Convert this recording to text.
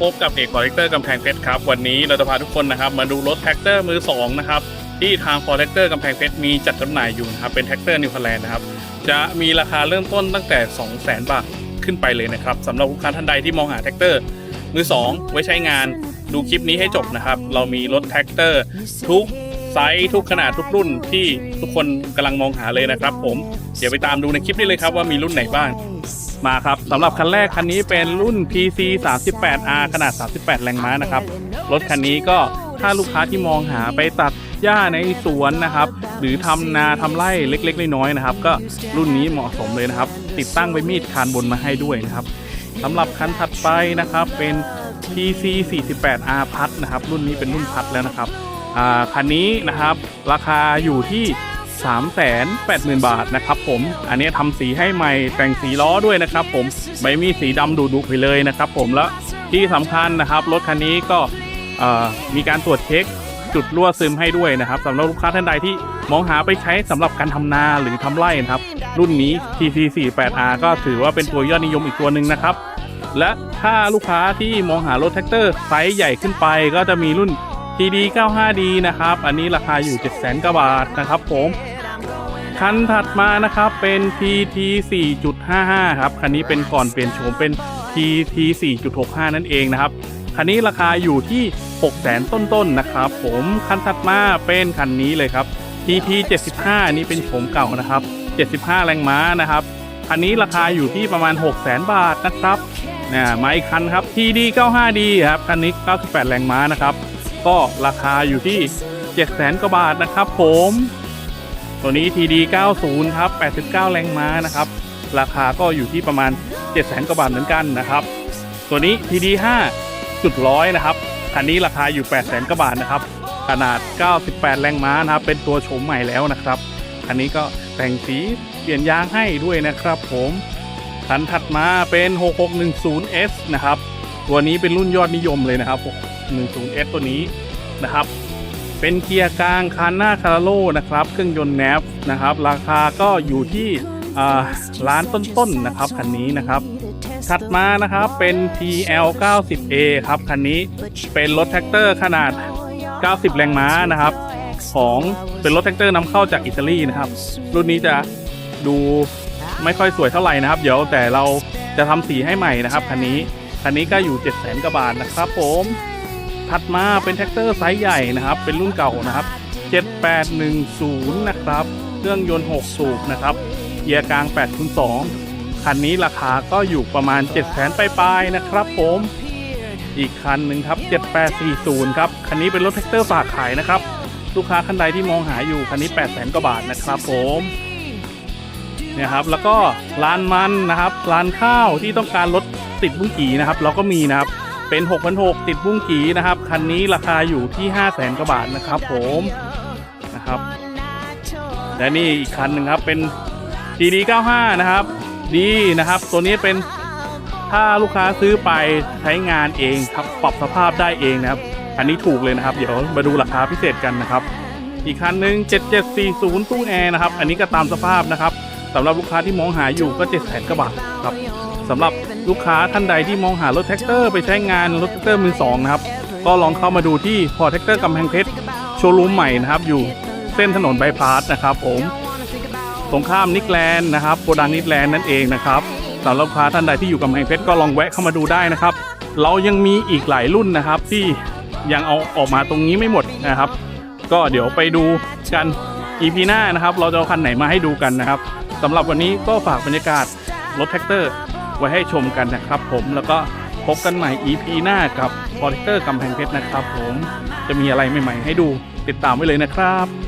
พบกับเอกคอเลกเตอร์กำแพงเพชรครับ วันนี้เราจะพาทุกคนนะครับ มาดูรถแท็กเตอร์มือสองนะครับที่ทางคอเลกเตอร์กำแพงเพชรมีจัดจำหน่ายอยู่นะครับเป็นแท็กเตอร์นิวซีแลนด์นะครับจะมีราคาเริ่มต้นตั้งแต่ 2 0 0 0 0 0 บาทขึ้นไปเลยนะครับสำหรับลูกค้าท่านใดที่มองหาแท็กเตอร์มือสองไว้ใช้งานดูคลิปนี้ให้จบนะครับ เรามีรถแท็กเตอร์ทุกไซส์ทุกขนาดทุกรุ่นที่ทุกคนกำลังมองหาเลยนะครับ ผมเดี๋ยวไปตามดูในคลิปนี้เลยครับว่ามีรุ่นไหนบ้าง มาครับสำหรับคันแรกคันนี้เป็นรุ่น PC 38R ขนาด 38 แรงม้านะครับ รถคันนี้ก็ถ้าลูกค้าที่มองหาไปตัดหญ้าในสวนนะครับ หรือทำนาทำไร่เล็ก ๆ น้อยๆนะครับ ก็รุ่นนี้เหมาะสมเลยนะครับ ติดตั้งไว้มีดคานบนมาให้ด้วยนะครับสำหรับคันถัดไปนะครับเป็น PC 48R พัดนะครับ รุ่นนี้เป็นรุ่นพัดแล้วนะครับคันนี้นะครับ ราคาอยู่ที่ 380,000 บาทนะครับผม อันนี้ทำสีให้ใหม่แต่งสีล้อด้วยนะครับผมใบมีสีดำดุๆไปเลยนะครับผมแล้วที่สำคัญนะครับรถคันนี้ก็มีการตรวจเช็คจุดรั่วซึมให้ด้วยนะครับสำหรับลูกค้าท่านใดที่มองหาไปใช้สำหรับการทำนาหรือทำไร่นะครับ รุ่นนี้ TC48R ก็ถือว่าเป็นตัวยอดนิยมอีกตัวหนึ่งนะครับ และถ้าลูกค้าที่มองหารถแท็กเตอร์ไซส์ใหญ่ขึ้นไป ก็จะมีรุ่น TD 95D นะครับ อันนี้ราคาอยู่ 700,000กว่าบาทนะครับผม คันถัดมานะครับเป็น TT 4.55 ครับ คันนี้เป็นก่อนเปลี่ยนโฉมเป็น TT 4.65 นั่นเองนะครับ คันนี้ราคาอยู่ที่ 600,000ต้นๆนะครับ ผมคันถัดมาเป็นคันนี้เลยครับ TT 75 นี่เป็นโฉมเก่านะครับ 75 แรงม้านะครับ คันนี้ราคาอยู่ที่ประมาณ 600,000บาทนะครับนะมาอีกคันครับ TD 95D ครับ คันนี้ 98 แรงม้านะครับ ก็ราคาอยู่ที่ 700,000กว่าบาทนะครับผม ตัวนี้ TD 90ครับ 89 แรงม้านะครับ ราคาก็อยู่ที่ประมาณ 7 0 0 0 0กว่าบาทเหมือนกันนะครับ ตัวนี้ TD 5จุดร้อยนะครับ คันนี้ราคาอยู่ 8 0 0 0 0กว่าบาทนะครับ ขนาด 98 แรงม้านะครับ เป็นตัวโฉมใหม่แล้วนะครับ คันนี้ก็แต่งสีเปลี่ยนยางให้ด้วยนะครับผมคันถัดมาเป็น 6610S นะครับ ตัวนี้เป็นรุ่นยอดนิยมเลยนะครับ 610S ตัวนี้นะครับ เป็นเกียร์กลางคันหน้าคาราโลนะครับ เครื่องยนต์แนบนะครับ ราคาก็อยู่ที่อ่าล้านต้นๆนะครับคันนี้นะครับ ถัดมานะครับเป็น TL 90A ครับคันนี้เป็นรถแท็กเตอร์ขนาด 90 แรงม้านะครับ ของเป็นรถแท็กเตอร์นำเข้าจากอิตาลีนะครับ รุ่นนี้จะดูไม่ค่อยสวยเท่าไหร่นะครับ เดี๋ยวแต่เราจะทำสีให้ใหม่นะครับคันนี้คันนี้ก็อยู่ 7 0 0 0 0 0กว่าบาทนะครับผม ถัดมาเป็นแท็กเตอร์ไซส์ใหญ่นะครับ เป็นรุ่นเก่านะครับ 7810 นะครับ เครื่องยนต์ 6 สูบนะครับเกียร์กลาง8คูณ2คันนี้ราคาก็อยู่ประมาณ 7 0 0 0 0 0ปลายๆนะครับผม อีกคันหนึ่งครับ 7840 ครับ คันนี้เป็นรถแท็กเตอร์ฝากขายนะครับ ลูกค้าท่านใดที่มองหาอยู่ คันนี้8 0 0 0 0 0กว่าบาทนะครับผมเนี่ยครับแล้วก็ร้านมันนะครับ ร้านข้าวที่ต้องการรถติดบุ้งกีนะครับ เราก็มีนะครับ เป็น 6,600 ติดบุ้งกีนะครับ คันนี้ราคาอยู่ที่ 5 0 0 0 0 0กว่าบาทนะครับผมนะครับ และนี่อีกคันหนึ่งครับเป็น DD 95 นะครับ ดีนะครับ ตัวนี้เป็นถ้าลูกค้าซื้อไปใช้งานเองครับปรับสภาพได้เองนะครับ อันนี้ถูกเลยนะครับ เดี๋ยวมาดูราคาพิเศษกันนะครับ อีกคันหนึ่ง7740 ตู้แอร์นะครับ อันนี้ก็ตามสภาพนะครับสำหรับลูกค้าที่มองหาอยู่ก็7 0 0 0 0กว่าบาทครับ สำหรับลูกค้าท่านใดที่มองหารถแท็กเตอร์ไปใช้งานรถแท็กเตอร์มือสองนะครับ ก็ลองเข้ามาดูที่พอแท็กเตอร์กำแพงเพชรโชว์รูมใหม่นะครับ อยู่เส้นถนนบายพาสนะครับผมตรงข้ามนิกแลนด์นะครับโกดังนิกแลนด์นั่นเองนะครับสำหรับลูกค้าท่านใดที่อยู่กำแพงเพชรก็ลองแวะเข้ามาดูได้นะครับ เรายังมีอีกหลายรุ่นนะครับที่ยังเอาออกมาตรงนี้ไม่หมดนะครับ ก็เดี๋ยวไปดูกัน EP หน้านะครับ เราจะเอาคันไหนมาให้ดูกันนะครับสำหรับวันนี้ก็ฝากบรรยากาศรถแท็กเตอร์ ไว้ให้ชมกันนะครับผมแล้วก็พบกันใหม่ EP หน้ากับพอลิเตอร์กำแพงเพชรนะครับผมจะมีอะไรใหม่ ๆ ให้ดูติดตามไว้เลยนะครับ